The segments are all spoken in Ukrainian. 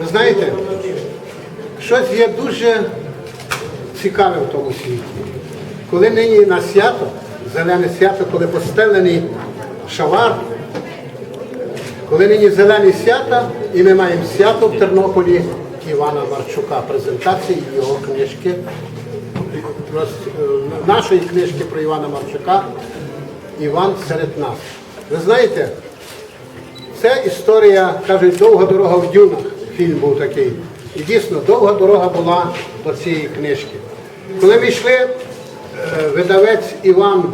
Ви знаєте, щось є дуже цікаве в тому світі. Коли нині на свято, зелене свято, коли постелений шавар, коли нині зелені свята, і ми маємо свято в Тернополі Івана Марчука, презентації його книжки, е, нашої книжки про Івана Марчука Іван серед нас. Ви знаєте, це історія, кажуть, довга дорога в дюнах. Фільм був такий. І дійсно довга дорога була до цієї книжки. Коли ми йшли, е, видавець Іван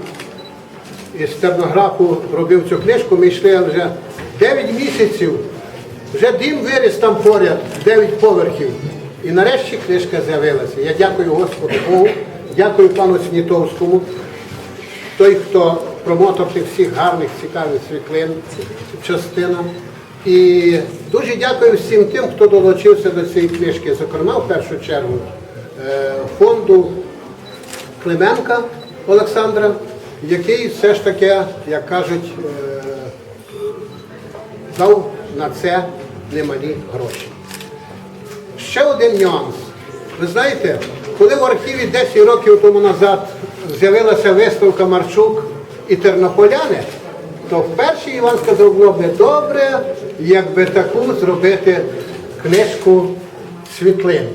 із тернографу робив цю книжку, ми йшли вже 9 місяців, вже дим виріс там поряд, 9 поверхів. І нарешті книжка з'явилася. Я дякую Господу Богу, дякую пану Снітовському, той, хто промотор тих всіх гарних, цікавих світлин, частина. І дуже дякую всім тим, хто долучився до цієї книжки, зокрема, в першу чергу, е, фонду Клименка Олександра, який все ж таки, як кажуть, е, дав на це немалі гроші. Ще один нюанс. Ви знаєте, коли в архіві 10 років тому назад з'явилася виставка Марчук і тернополяни, то вперше Іван сказав, було б добре, якби таку зробити книжку світлин.